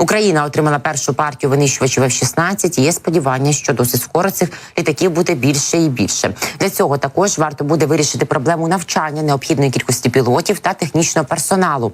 Україна отримала першу партію винищувачів F-16 і Є сподівання, що досить скоро цих літаків буде більше і більше. Для цього також варто буде вирішити проблему навчання необхідної кількості пілотів та технічного персоналу.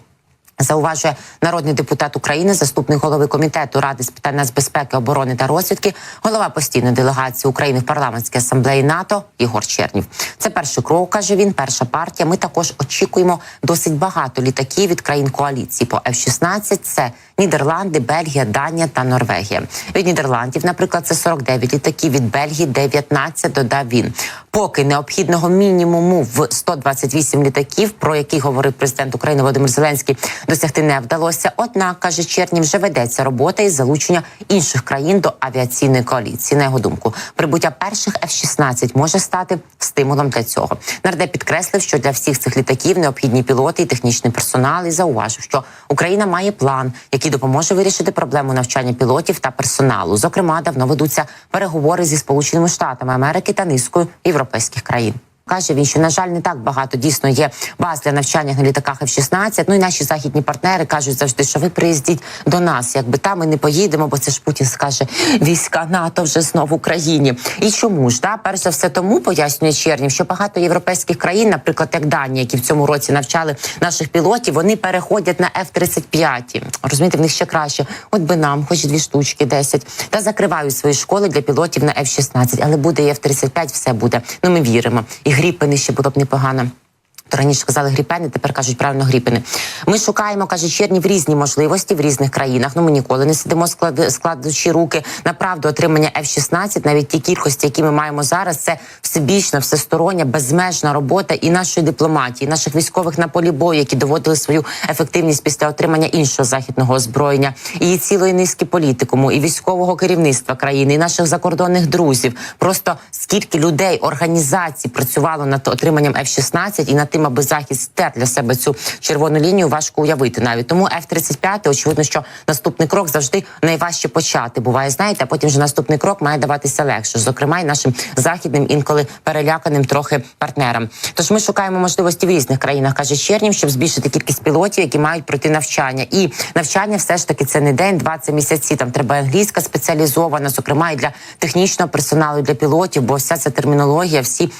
Зауважує народний депутат України, заступник голови комітету ради з питань нацбезпеки, оборони та розвідки, голова постійної делегації України в парламентській асамблеї НАТО Ігор Чернів. Це перший крок, каже він. Перша партія. Ми також очікуємо досить багато літаків від країн коаліції по F-16. Це Нідерланди, Бельгія, Данія та Норвегія. Від Нідерландів, наприклад, це 49 літаків. Від Бельгії 19, додав він. Поки необхідного мінімуму в 128 літаків, про які говорив президент України Володимир Зеленський, досягти не вдалося. Однак каже Чернів, вже ведеться робота із залучення інших країн до авіаційної коаліції. На його думку, прибуття перших F-16 може стати стимулом для цього. Нардеп підкреслив, що для всіх цих літаків необхідні пілоти і технічний персонал, і зауважив, що Україна має план, який допоможе вирішити проблему навчання пілотів та персоналу. Зокрема, давно ведуться переговори зі Сполученими Штатами Америки та низкою європейських країн. Каже він, що на жаль, не так багато дійсно є баз для навчання на літаках F-16. Ну і наші західні партнери кажуть завжди, що ви приїздіть до нас, якби там ми не поїдемо, бо це ж Путін скаже війська НАТО вже знов в Україні. І чому ж да? перш за все тому пояснює Чернів, що багато європейських країн, наприклад, як Данія, які в цьому році навчали наших пілотів, вони переходять на F-35. Розумієте, в них ще краще. От би нам, хоч дві штучки, 10. та закривають свої школи для пілотів на F-16. Але буде і F-35, все буде. Ну ми віримо. І гріпини ще було б непогано. То раніше казали гріпени, тепер кажуть правильно гріпини. Ми шукаємо, каже Чернів, різні можливості в різних країнах. Ну ми ніколи не сидимо склад, складучи руки. Направду отримання F-16, навіть ті кількості, які ми маємо зараз, це всебічна, всестороння, безмежна робота і нашої дипломатії, і наших військових на полі бою, які доводили свою ефективність після отримання іншого західного озброєння, і цілої низки політикуму, і військового керівництва країни, і наших закордонних друзів. Просто скільки людей, організацій працювало над отриманням F-16 і над тим, аби захід стер для себе цю червону лінію, важко уявити навіть. Тому F-35, очевидно, що наступний крок завжди найважче почати. Буває, знаєте, а потім вже наступний крок має даватися легше, зокрема, і нашим західним інколи переляканим трохи партнерам. Тож ми шукаємо можливості в різних країнах, каже Чернів, щоб збільшити кількість пілотів, які мають пройти навчання. І навчання все ж таки це не день, два це місяці. Там треба англійська спеціалізована, зокрема і для технічного персоналу, і для пілотів, бо вся ця термінологія, всі.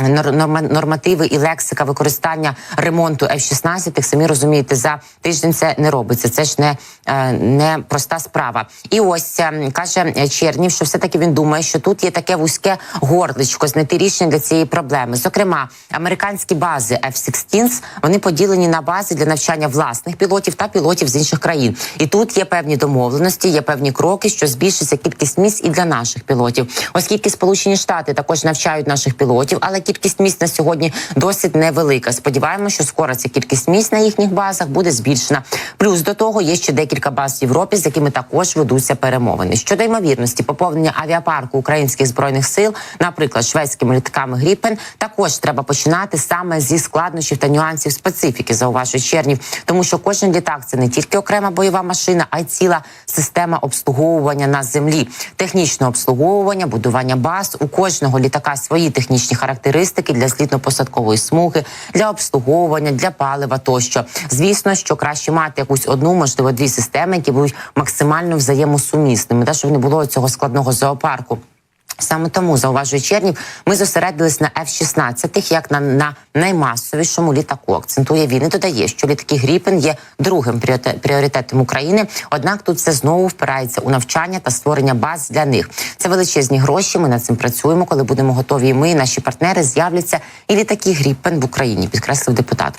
Нормативи і лексика використання ремонту F-16, самі розумієте, за тиждень це не робиться. Це ж не, не проста справа. І ось каже Чернів, що все таки він думає, що тут є таке вузьке горличко, знайти рішення для цієї проблеми. Зокрема, американські бази F-16, вони поділені на бази для навчання власних пілотів та пілотів з інших країн. І тут є певні домовленості, є певні кроки, що збільшиться кількість місць і для наших пілотів, оскільки Сполучені Штати також навчають наших пілотів, але кількість місць на сьогодні досить невелика. Сподіваємося, що скоро ця кількість місць на їхніх базах буде збільшена. Плюс до того є ще декілька баз в Європі, з якими також ведуться перемовини. Щодо ймовірності поповнення авіапарку українських збройних сил, наприклад, шведськими літаками Гріпен, також треба починати саме зі складнощів та нюансів специфіки, зауважує Чернів, тому що кожен літак це не тільки окрема бойова машина, а й ціла система обслуговування на землі, технічне обслуговування, будування баз у кожного літака свої технічні характеристики характеристики для злітно-посадкової смуги, для обслуговування, для палива тощо. Звісно, що краще мати якусь одну, можливо, дві системи, які будуть максимально взаємосумісними, та щоб не було цього складного зоопарку. Саме тому зауважує Чернів, ми зосередились на F-16, як на, на наймасовішому літаку. Акцентує він і додає, що літаки Гріпен є другим пріоритетом України. Однак тут все знову впирається у навчання та створення баз для них. Це величезні гроші. Ми над цим працюємо. Коли будемо готові, і ми і наші партнери з'являться і літаки Гріпен в Україні. Підкреслив депутат.